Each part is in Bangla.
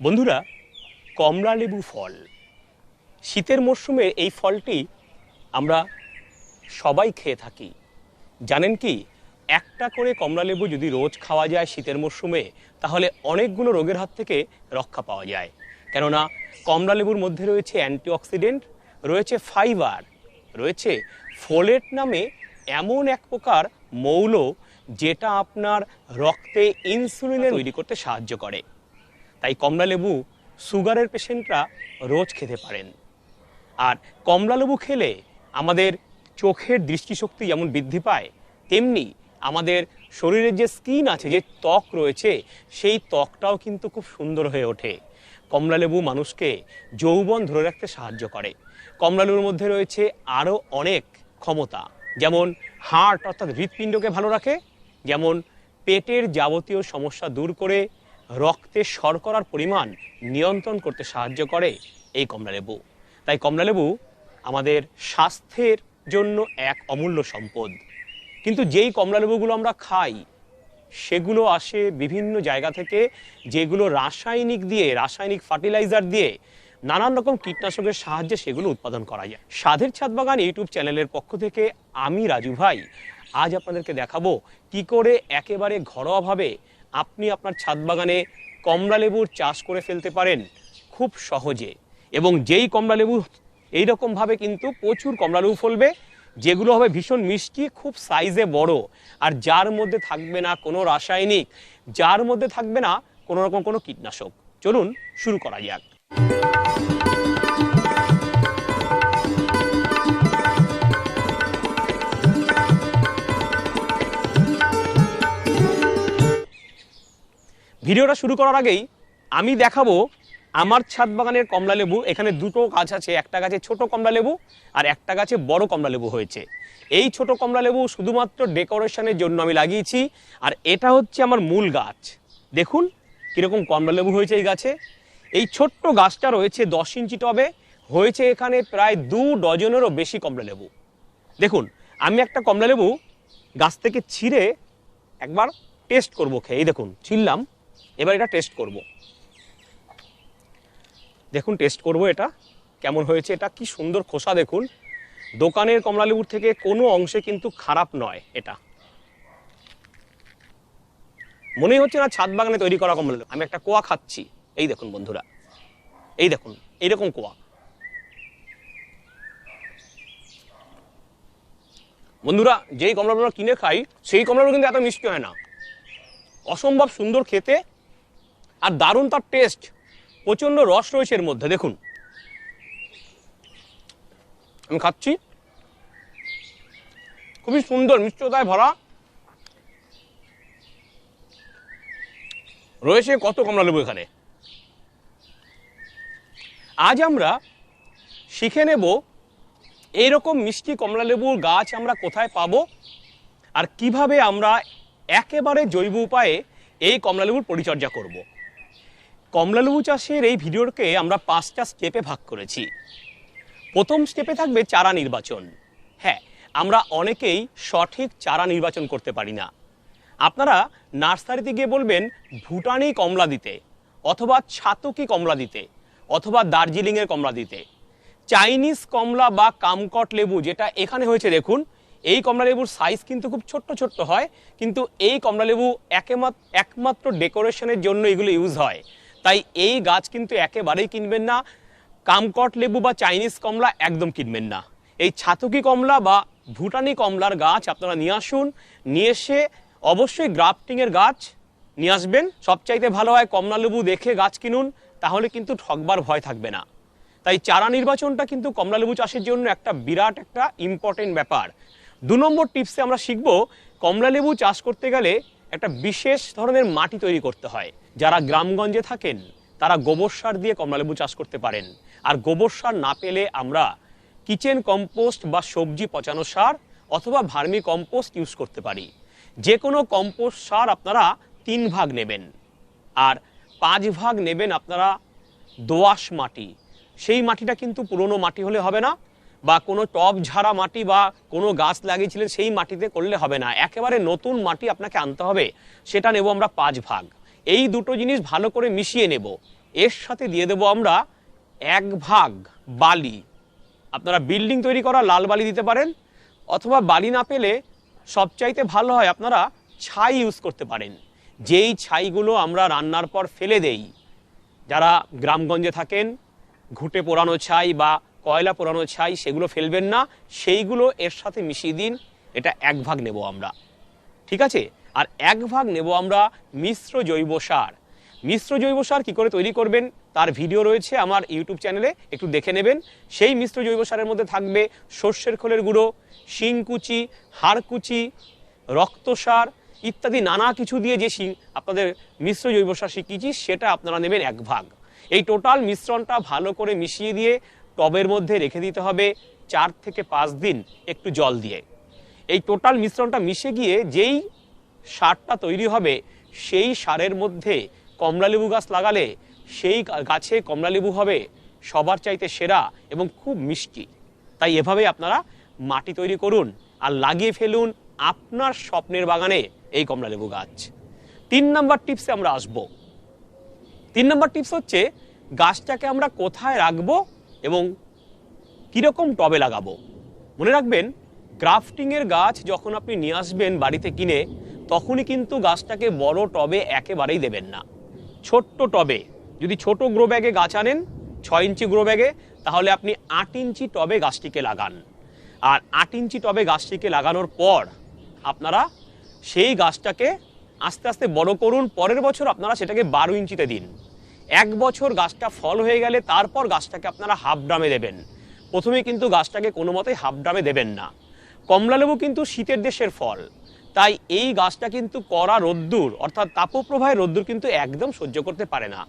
বন্ধুরা কমলা লেবু ফল। শীতের মরশুমে এই ফলটি আমরা সবাই খেয়ে থাকি। জানেন কি একটা করে কমলা লেবু যদি রোজ খাওয়া যায় শীতের মরশুমে তাহলে অনেকগুলো রোগের হাত থেকে রক্ষা পাওয়া যায়। কেননা কমলা লেবুর মধ্যে রয়েছে অ্যান্টিঅক্সিডেন্ট রয়েছে ফাইবার রয়েছে ফোলেট নামে এমন এক প্রকার মৌল যেটা আপনার রক্তে ইনসুলিনের তৈরি করতে সাহায্য করে। তাই কমলালেবু সুগারের পেশেন্টরা রোজ খেতে পারেন। আর কমলালেবু খেলে আমাদের চোখের দৃষ্টিশক্তি যেমন বৃদ্ধি পায়, তেমনি আমাদের শরীরের যে স্কিন আছে, যে ত্বক রয়েছে, সেই ত্বকটাও কিন্তু খুব সুন্দর হয়ে ওঠে। কমলালেবু মানুষকে যৌবন ধরে রাখতে সাহায্য করে। কমলালেবুর মধ্যে রয়েছে আরও অনেক ক্ষমতা, যেমন হার্ট অর্থাৎ হৃৎপিণ্ডকে ভালো রাখে, যেমন পেটের যাবতীয় সমস্যা দূর করে রক্তে শর্করার পরিমাণ নিয়ন্ত্রণ করতে সাহায্য করে এই কমলালেবু তাই কমলালেবু আমাদের স্বাস্থ্যের জন্য এক অমূল্য সম্পদ। কিন্তু যেই কমলালেবুগুলো আমরা খাই, সেগুলো আসে বিভিন্ন জায়গা থেকে যেগুলো রাসায়নিক দিয়ে, রাসায়নিক ফার্টিলাইজার দিয়ে নানান রকম কীটনাশকের সাহায্যে সেগুলো উৎপাদন করা যায়। সাধের ছাদ বাগান ইউটিউব চ্যানেলের পক্ষ থেকে আমি রাজু ভাই, আজ আপনাদেরকে দেখাবো কি করে একেবারে ঘরোয়াভাবে আপনি আপনার ছাদ বাগানে কমলা লেবুর চাষ করে ফেলতে পারেন খুব সহজে। এবং যেই কমলা লেবু এইরকমভাবে কিন্তু প্রচুর কমলা লেবু ফলবে, যেগুলো হবে ভীষণ মিষ্টি, খুব সাইজে বড়। আর যার মধ্যে থাকবে না কোনো রাসায়নিক, যার মধ্যে থাকবে না কোনো রকম কোনো কীটনাশক। চলুন শুরু করা যাক। ভিডিওটা শুরু করার আগেই আমি দেখাবো আমার ছাদ বাগানের কমলা লেবু। এখানে দুটো গাছ আছে, একটা গাছে ছোট কমলা লেবু আর একটা গাছে বড় কমলা লেবু হয়েছে। এই ছোট কমলা লেবু শুধুমাত্র ডেকোরেশনের জন্য আমি লাগিয়েছি আর এটা হচ্ছে আমার মূল গাছ। দেখুন কীরকম কমলা লেবু হয়েছে এই গাছে। এই ছোট্ট গাছটা রয়েছে দশ ইঞ্চি টবে, হয়েছে এখানে প্রায় দু ডজনেরও বেশি কমলা লেবু। দেখুন, আমি একটা কমলা লেবু গাছ থেকে ছিঁড়ে একবার টেস্ট করব খেয়ে। এই দেখুন ছিললাম এবার এটা টেস্ট করব। দেখুন টেস্ট করব এটা, কেমন হয়েছে এটা, কি সুন্দর খোসা দেখুন। দোকানের কমলালেবুর থেকে কোনো অংশে কিন্তু খারাপ নয় এটা। মনে হচ্ছে না ছাদ বাগানে তৈরি করা কমলা লেবু। আমি একটা কোয়া খাচ্ছি। এই দেখুন বন্ধুরা। এই দেখুন এইরকম কোয়া। বন্ধুরা, যেই আমরা কিনে খাই, সেই কমলাগুলো কিন্তু এত মিষ্টি হয় না। অসম্ভব সুন্দর খেতে আর দারুণ তার টেস্ট প্রচণ্ড রস রয়েছে এর মধ্যে, দেখুন। আমি খাচ্ছি। খুবই সুন্দর মিষ্টতায় ভরা। রয়েছে কত কমলা লেবু এখানে। আজ আমরা শিখে নেব এইরকম মিষ্টি কমলা লেবুর গাছ আমরা কোথায় পাবো আর কীভাবে আমরা একেবারে জৈব উপায়ে এই কমলালেবুর পরিচর্যা করব। কমলালেবু চাষের এই ভিডিওকে আমরা পাঁচটা স্টেপে ভাগ করেছি। প্রথম স্টেপে থাকবে চারা নির্বাচন। হ্যাঁ আমরা অনেকেই সঠিক চারা নির্বাচন করতে পারি না। আপনারা নার্সারিতে গিয়ে বলবেন, ভুটানি কমলা দিতে অথবা ছাতকি কমলা দিতে অথবা দার্জিলিংয়ের কমলা দিতে চাইনিজ কমলা বা কামকট লেবু যেটা এখানে হয়েছে, দেখুন, এই কমলা লেবুর সাইজ কিন্তু খুব ছোট্ট ছোট্ট হয়, কিন্তু এই কমলা লেবু একেমাত্র একমাত্র ডেকোরেশনের জন্য এগুলো ইউজ হয়। তাই এই গাছ কিন্তু একেবারেই কিনবেন না। কামকট লেবু বা চাইনিজ কমলা একদম কিনবেন না। এই ছাতকি কমলা বা ভুটানি কমলার গাছ আপনারা নিয়ে আসুন। নিয়ে এসে অবশ্যই গ্রাফটিংয়ের গাছ নিয়ে আসবেন। সবচাইতে ভালো হয় কমলা লেবু দেখে গাছ কিনুন, তাহলে কিন্তু ঠকবার ভয় থাকবে না। তাই চারা নির্বাচনটা কিন্তু কমলা লেবু চাষের জন্য একটা বিরাট একটা ইম্পর্টেন্ট ব্যাপার। দু নম্বর টিপসে আমরা শিখব, কমলা লেবু চাষ করতে গেলে একটা বিশেষ ধরনের মাটি তৈরি করতে হয়। যারা গ্রামগঞ্জে থাকেন, তারা গোবর সার দিয়ে কমলালেবু চাষ করতে পারেন। আর গোবর সার না পেলে আমরা কিচেন কম্পোস্ট বা সবজি পচানো সার অথবা ভার্মি কম্পোস্ট ইউজ করতে পারি। যে কোনো কম্পোস্ট সার আপনারা তিন ভাগ নেবেন। আর পাঁচ ভাগ নেবেন আপনারা দোআঁশ মাটি। সেই মাটিটা কিন্তু পুরনো মাটি হলে হবে না বা কোনো টব ঝাড়া মাটি বা কোনো গাছ লাগিয়েছিলেন সেই মাটিতে করলে হবে না। একেবারে নতুন মাটি আপনাকে আনতে হবে, সেটা নেব আমরা পাঁচ ভাগ। এই দুটো জিনিস ভালো করে মিশিয়ে নেব। এর সাথে দিয়ে দেবো আমরা এক ভাগ বালি। আপনারা বিল্ডিং তৈরি করা লাল বালি দিতে পারেন, অথবা বালি না পেলে সবচাইতে ভালো হয় আপনারা ছাই ইউজ করতে পারেন। যেই ছাইগুলো আমরা রান্নার পর ফেলে দেই। যারা গ্রামগঞ্জে থাকেন, ঘুঁটে পোড়ানো ছাই বা কয়লা পোড়ানো ছাই, সেগুলো ফেলবেন না, সেইগুলো এর সাথে মিশিয়ে দিন, এটা এক ভাগ নেব আমরা। ঠিক আছে? আর এক ভাগ নেব আমরা মিশ্র জৈব সার। মিশ্র জৈব সার কী করে তৈরি করবেন? তার ভিডিও রয়েছে আমার ইউটিউব চ্যানেলে, একটু দেখে নেবেন। সেই মিশ্র জৈব সারের মধ্যে থাকবে সর্ষের খোলের গুঁড়ো শিংকুচি হাড়কুচি রক্তসার ইত্যাদি নানা কিছু দিয়ে যে শিং, আপনাদের মিশ্র জৈব সার শিখিয়েছি, সেটা আপনারা নেবেন এক ভাগ। এই টোটাল মিশ্রণটা ভালো করে মিশিয়ে দিয়ে টবের মধ্যে রেখে দিতে হবে চার থেকে পাঁচ দিন একটু জল দিয়ে। এই টোটাল মিশ্রণটা মিশে গিয়ে যেই সারটা তৈরি হবে, সেই সারের মধ্যে কমলালেবু গাছ লাগালে সেই গাছে কমলালেবু হবে, সবার চাইতে সেরা এবং খুব মিষ্টি। তাই এভাবে আপনারা মাটি তৈরি করুন আর লাগিয়ে ফেলুন আপনার স্বপ্নের বাগানে এই কমলালেবু গাছ। তিন নাম্বার টিপসে আমরা আসব। তিন নম্বর টিপস হচ্ছে, গাছটাকে আমরা কোথায় রাখব এবং কীরকম টবে লাগাবো। মনে রাখবেন, গ্রাফটিংয়ের গাছ যখন আপনি নিয়ে আসবেন বাড়িতে কিনে তখনই কিন্তু গাছটাকে বড় টবে একেবারেই দেবেন না। ছোট্ট টবে, যদি ছোট গ্রো ব্যাগে গাছ আনেন, ছয় ইঞ্চি গ্রো ব্যাগে তাহলে আপনি আট ইঞ্চি টবে গাছটিকে লাগান। আর আট ইঞ্চি টবে গাছটিকে লাগানোর পর আপনারা সেই গাছটাকে আস্তে আস্তে বড় করুন, পরের বছর আপনারা সেটাকে বারো ইঞ্চিতে দিন। এক বছর গাছটা ফল হয়ে গেলে তারপর গাছটাকে আপনারা হাফ ড্রামে দেবেন। প্রথমে কিন্তু গাছটাকে কোনো মতেই হাফ ড্রামে দেবেন না। কমলালেবু কিন্তু শীতের দেশের ফল। তাই এই গাছটা কিন্তু কড়া রোদ্দুর, অর্থাৎ তাপপ্রবাহের রোদ্দুর কিন্তু একদম সহ্য করতে পারে না।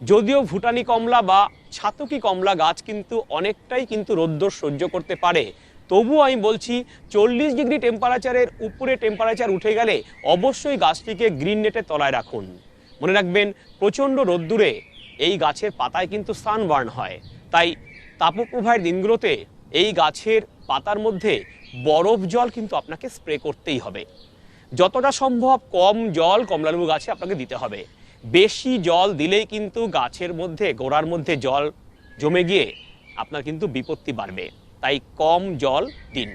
যদিও ভুটানি কমলা বা ছাতকি কমলা গাছ কিন্তু অনেকটাই কিন্তু রোদ্দুর সহ্য করতে পারে। তবুও আমি বলছি, চল্লিশ ডিগ্রি টেম্পারেচারের উপরে টেম্পারেচার উঠে গেলে অবশ্যই গাছটিকে গ্রিন নেটের তলায় রাখুন। মনে রাখবেন, প্রচণ্ড রোদ্দুরে এই গাছের পাতায় কিন্তু সানবার্ন হয়। তাই তাপপ্রবাহের দিনগুলোতে এই গাছের পাতার মধ্যে বরফ জল কিন্তু আপনাকে স্প্রে করতেই হবে। যতটা সম্ভব কম জল কমলালেবু গাছে আপনাকে দিতে হবে। বেশি জল দিলেই কিন্তু গাছের মধ্যে, গোড়ার মধ্যে জল জমে গিয়ে আপনার কিন্তু বিপত্তি বাড়বে। তাই কম জল দিন।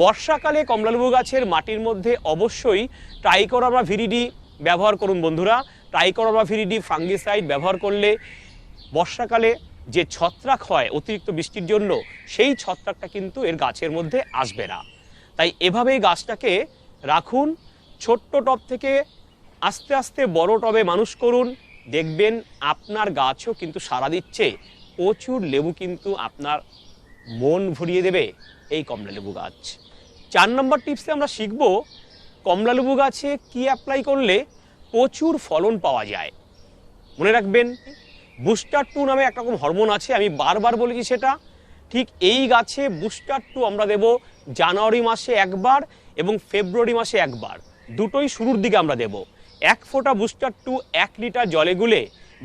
বর্ষাকালে কমলালেবু গাছের মাটির মধ্যে অবশ্যই ট্রাইকোরামা ভিরিডি ব্যবহার করুন বন্ধুরা। ট্রাইকোরামা ভিরিডি ফাঙ্গিসাইড ব্যবহার করলে বর্ষাকালে যে ছত্রাক হয় অতিরিক্ত বৃষ্টির জন্য, সেই ছত্রাকটা কিন্তু এর গাছের মধ্যে আসবে না। তাই এভাবেই গাছটাকে রাখুন, ছোট্ট টব থেকে আস্তে আস্তে বড় টবে মানুষ করুন। দেখবেন আপনার গাছও কিন্তু সারা দিচ্ছে। প্রচুর লেবু কিন্তু আপনার মন ভরিয়ে দেবে এই কমলা লেবু গাছ। চার নম্বর টিপসে আমরা শিখব, কমলা লেবু গাছে কি অ্যাপ্লাই করলে প্রচুর ফলন পাওয়া যায়। মনে রাখবেন বুস্টার টু নামে একরকম হরমোন আছে, আমি বারবার বলেছি সেটা। ঠিক এই গাছে বুস্টার টু আমরা দেব জানুয়ারি মাসে একবার এবং ফেব্রুয়ারি মাসে একবার। দুটোই শুরুর দিকে আমরা দেব। এক ফোঁটা বুস্টার টু এক লিটার জলে গুলে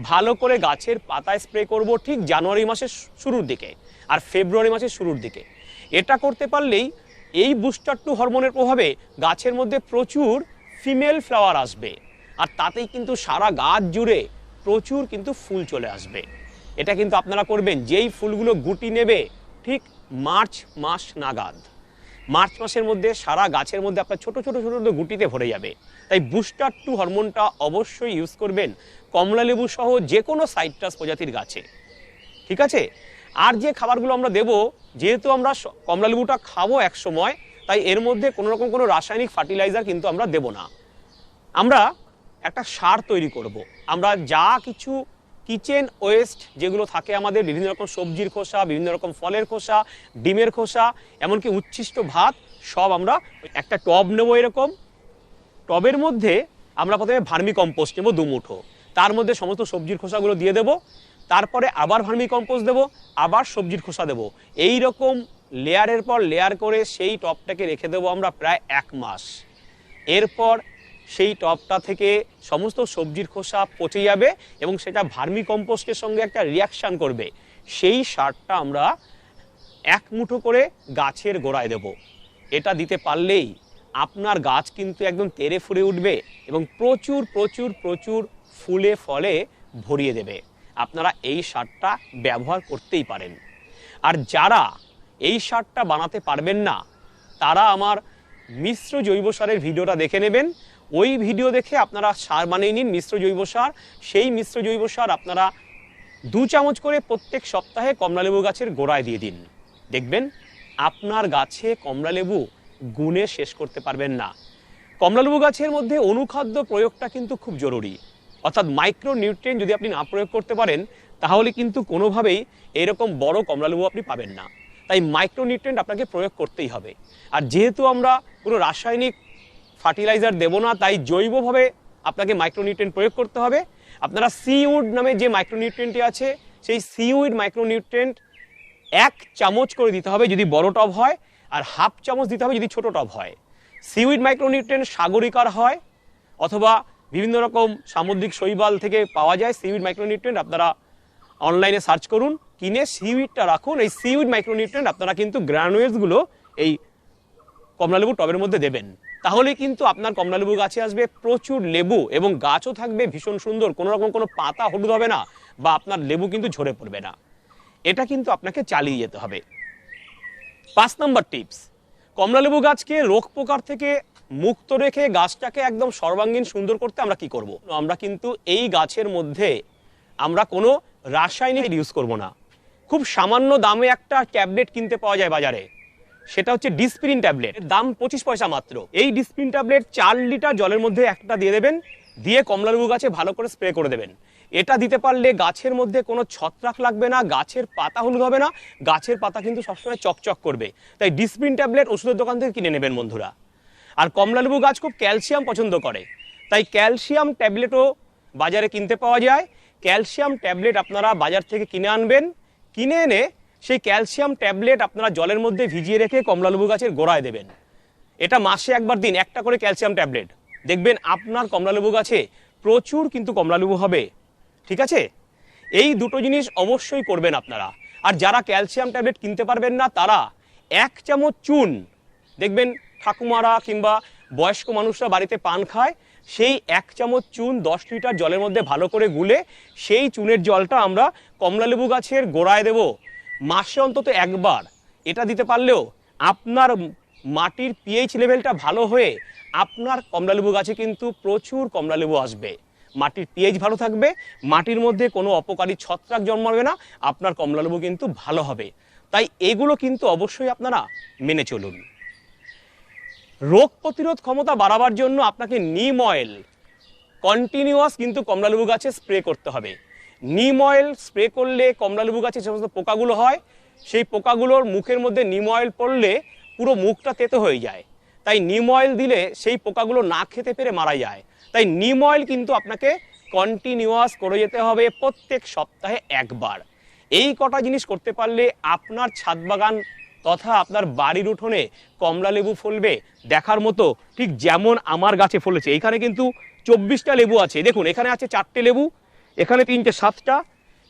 ভালো করে গাছের পাতায় স্প্রে করব ঠিক জানুয়ারি মাসের শুরুর দিকে আর ফেব্রুয়ারি মাসের শুরুর দিকে। এটা করতে পারলেই এই বুস্টার টু হরমোনের প্রভাবে গাছের মধ্যে প্রচুর ফিমেল ফ্লাওয়ার আসবে। আর তাতেই কিন্তু সারা গাছ জুড়ে প্রচুর কিন্তু ফুল চলে আসবে। এটা কিন্তু আপনারা করবেন, যেই ফুলগুলো গুটি নেবে, ঠিক মার্চ মাস নাগাদ। মার্চ মাসের মধ্যে সারা গাছের মধ্যে আপনার ছোট ছোট ছোট ছোট গুটিতে ভরে যাবে। তাই বুস্টার টু হরমোনটা অবশ্যই ইউজ করবেন, কমলা লেবু সহ যে কোনো সাইট্রাস প্রজাতির গাছে। ঠিক আছে? আর যে খাবারগুলো আমরা দেব, যেহেতু আমরা স- কমলা লেবুটা খাব এক সময়, তাই এর মধ্যে কোনো রকম কোনো রাসায়নিক ফার্টিলাইজার কিন্তু আমরা দেব না। আমরা একটা সার তৈরি করব। আমরা যা কিছু কিচেন, ওয়েস্ট যেগুলো থাকে আমাদের, বিভিন্ন রকম সবজির খোসা, বিভিন্ন রকম ফলের খোসা, ডিমের খোসা, এমনকি উচ্ছিষ্ট ভাত, সব আমরা একটা টব নেব এরকম। টবের মধ্যে আমরা প্রথমে ভার্মি কম্পোস্ট নেব দু মুঠো। তার মধ্যে সমস্ত সবজির খোসাগুলো দিয়ে দেবো। তারপরে আবার ভার্মি কম্পোস্ট দেবো, আবার সবজির খোসা দেবো। এই রকম লেয়ারের পর লেয়ার করে সেই টবটাকে রেখে দেবো আমরা প্রায় এক মাস। এরপর সেই টবটা থেকে সমস্ত সবজির খোসা পচে যাবে এবং সেটা ভার্মি কম্পোস্টের সঙ্গে একটা রিয়াকশান করবে। সেই সারটা আমরা এক মুঠো করে গাছের গোড়ায় দেব। এটা দিতে পারলেই আপনার গাছ কিন্তু একদম তেরে ফুরে উঠবে এবং প্রচুর প্রচুর প্রচুর ফুলে, ফলে ভরিয়ে দেবে। আপনারা এই সারটা ব্যবহার করতেই পারেন। আর যারা এই সারটা বানাতে পারবেন না, তারা আমার মিশ্র জৈব সারের ভিডিওটা দেখে নেবেন। ওই ভিডিও দেখে আপনারা সার বানিয়ে নিন মিশ্র জৈব সার। সেই মিশ্র জৈব সার আপনারা দু চামচ করে প্রত্যেক সপ্তাহে কমলালেবু গাছের গোড়ায় দিয়ে দিন। দেখবেন আপনার গাছে কমলালেবু গুণে শেষ করতে পারবেন না। কমলালেবু গাছের মধ্যে অনুখাদ্য প্রয়োগটা কিন্তু খুব জরুরি। অর্থাৎ মাইক্রো নিউট্রিয়েন্ট যদি আপনি না প্রয়োগ করতে পারেন, তাহলে কিন্তু কোনোভাবেই এরকম বড় কমলালেবু আপনি পাবেন না। তাই মাইক্রো নিউট্রিয়েন্ট আপনাকে প্রয়োগ করতেই হবে। আর যেহেতু আমরা কোনো রাসায়নিক ফার্টিলাইজার দেবো না, তাই জৈবভাবে আপনাকে মাইক্রোনিউট্রিয়েন্ট প্রয়োগ করতে হবে। আপনারা সিউড নামে যে মাইক্রোনিউট্রিয়েন্টটি আছে, সেই সিউড মাইক্রোনিউট্রিয়েন্ট এক চামচ করে দিতে হবে যদি বড় টব হয়, আর হাফ চামচ দিতে হবে যদি ছোট টব হয়। সিউইড মাইক্রোনিউট্রিয়েন্ট সাগরিকার হয়, অথবা বিভিন্ন রকম সামুদ্রিক শৈবাল থেকে পাওয়া যায় সিউইড মাইক্রোনিউট্রিয়েন্ট আপনারা অনলাইনে সার্চ করুন, কিনে সিউইডটা রাখুন, এই সিউইড মাইক্রোনিউট্রিয়েন্ট আপনারা কিন্তু গ্রানুয়েলসগুলো এই কমলালেবু টবের মধ্যে দেবেন। তাহলে কিন্তু আপনার কমলালেবু গাছে আসবে প্রচুর লেবু এবং গাছও থাকবে ভীষণ সুন্দর। কোনো রকম কোনো পাতা হলুদ হবে না বা আপনার লেবু কিন্তু ঝরে পড়বে না। এটা কিন্তু আপনাকে চালিয়ে যেতে হবে। পাঁচ নম্বর টিপস, কমলালেবু গাছকে রোগ পোকার থেকে মুক্ত রেখে গাছটাকে একদম সর্বাঙ্গীন সুন্দর করতে আমরা কি করব? আমরা কিন্তু এই গাছের মধ্যে আমরা কোনো রাসায়নিক ইউজ করব না। খুব সামান্য দামে একটা ট্যাবলেট কিনতে পাওয়া যায় বাজারে। সেটা হচ্ছে ডিসপ্রিন ট্যাবলেট। দাম পঁচিশ পয়সা মাত্র। এই ডিসপ্রিন ট্যাবলেট চার লিটার জলের মধ্যে একটা দিয়ে দেবেন, দিয়ে কমলালেবু গাছে ভালো করে স্প্রে করে দেবেন। এটা দিতে পারলে গাছের মধ্যে কোনো ছত্রাক লাগবে না, গাছের পাতা হলুদ হবে না, গাছের পাতা কিন্তু সবসময় চকচক করবে। তাই ডিসপ্রিন ট্যাবলেট ওষুধের দোকান থেকে কিনে নেবেন বন্ধুরা। আর কমলালেবু গাছ খুব ক্যালসিয়াম পছন্দ করে। তাই ক্যালসিয়াম ট্যাবলেটও বাজারে কিনতে পাওয়া যায়। ক্যালসিয়াম ট্যাবলেট আপনারা বাজার থেকে কিনে আনবেন, কিনে এনে সেই ক্যালসিয়াম ট্যাবলেট আপনারা জলের মধ্যে ভিজিয়ে রেখে কমলালেবু গাছের গোড়ায় দেবেন। এটা মাসে একবার দিন একটা করে ক্যালসিয়াম ট্যাবলেট। দেখবেন আপনার কমলালেবু গাছে প্রচুর কিন্তু কমলালেবু হবে। ঠিক আছে? এই দুটো জিনিস অবশ্যই করবেন আপনারা। আর যারা ক্যালসিয়াম ট্যাবলেট কিনতে পারবেন না, তারা এক চামচ চুন। দেখবেন ঠাকুমারা কিংবা বয়স্ক মানুষরা বাড়িতে পান খায়, সেই এক চামচ চুন দশ লিটার জলের মধ্যে ভালো করে গুলে সেই চুনের জলটা আমরা কমলালেবু গাছের গোড়ায় দেব। মাসে অন্তত একবার। এটা দিতে পারলেও আপনার মাটির পিএইচ লেভেলটা ভালো হয়ে আপনার কমলালেবু গাছে কিন্তু প্রচুর কমলালেবু আসবে। মাটির পিএইচ ভালো থাকবে, মাটির মধ্যে কোনো অপকারী ছত্রাক জন্মাবে না, আপনার কমলালেবু কিন্তু ভালো হবে। তাই এগুলো কিন্তু অবশ্যই আপনারা মেনে চলুন। রোগ প্রতিরোধ ক্ষমতা বাড়াবার জন্য আপনাকে নিম অয়েল কন্টিনিউয়াস কিন্তু কমলালেবু গাছে স্প্রে করতে হবে। নিম অয়েল স্প্রে করলে কমলালেবু গাছে যে সমস্ত পোকাগুলো হয়, সেই পোকাগুলোর মুখের মধ্যে নিম অয়েল পড়লে পুরো মুখটা তেতো হয়ে যায়। তাই নিম অয়েল দিলে সেই পোকাগুলো না খেতে পেরে মারা যায়। তাই নিম অয়েল কিন্তু আপনাকে কন্টিনিউয়াস করে যেতে হবে প্রত্যেক সপ্তাহে একবার। এই কটা জিনিস করতে পারলে আপনার ছাদ বাগান তথা আপনার বাড়ির উঠোনে কমলা লেবু ফলবে দেখার মতো, ঠিক যেমন আমার গাছে ফলেছে। এখানে কিন্তু চব্বিশটা লেবু আছে। দেখুন, এখানে আছে চারটে লেবু এখানে তিনটে সাতটা,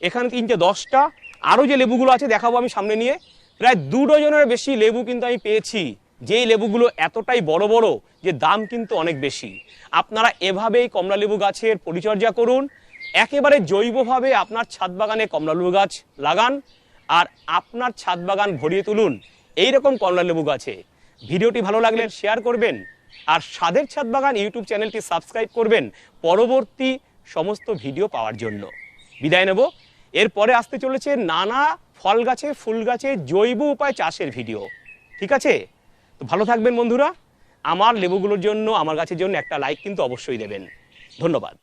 এখানে তিনটে দশটা। আরও যে লেবুগুলো আছে দেখাবো আমি সামনে নিয়ে। প্রায় দু ডজনের বেশি লেবু কিন্তু আমি পেয়েছি। যেই লেবুগুলো এতটাই বড় বড় যে দাম কিন্তু অনেক বেশি। আপনারা এভাবেই কমলা লেবু গাছের পরিচর্যা করুন। একেবারে জৈবভাবে আপনার ছাদ বাগানে কমলা লেবু গাছ লাগান আর আপনার ছাদ বাগান ভরিয়ে তুলুন এই রকম কমলা লেবু গাছে। ভিডিওটি ভালো লাগলে শেয়ার করবেন আর স্বাদের ছাদ বাগান ইউটিউব চ্যানেলটি সাবস্ক্রাইব করবেন। পরবর্তী সমস্ত ভিডিও পাওয়ার জন্য। বিদায় নেব। এরপরে আসতে চলেছে নানা ফল গাছে ফুল গাছে জৈব উপায় চাষের ভিডিও। ঠিক আছে? তো ভালো থাকবেন বন্ধুরা। আমার লেবুগুলোর জন্য, আমার গাছের জন্য একটা লাইক কিন্তু অবশ্যই দেবেন। ধন্যবাদ।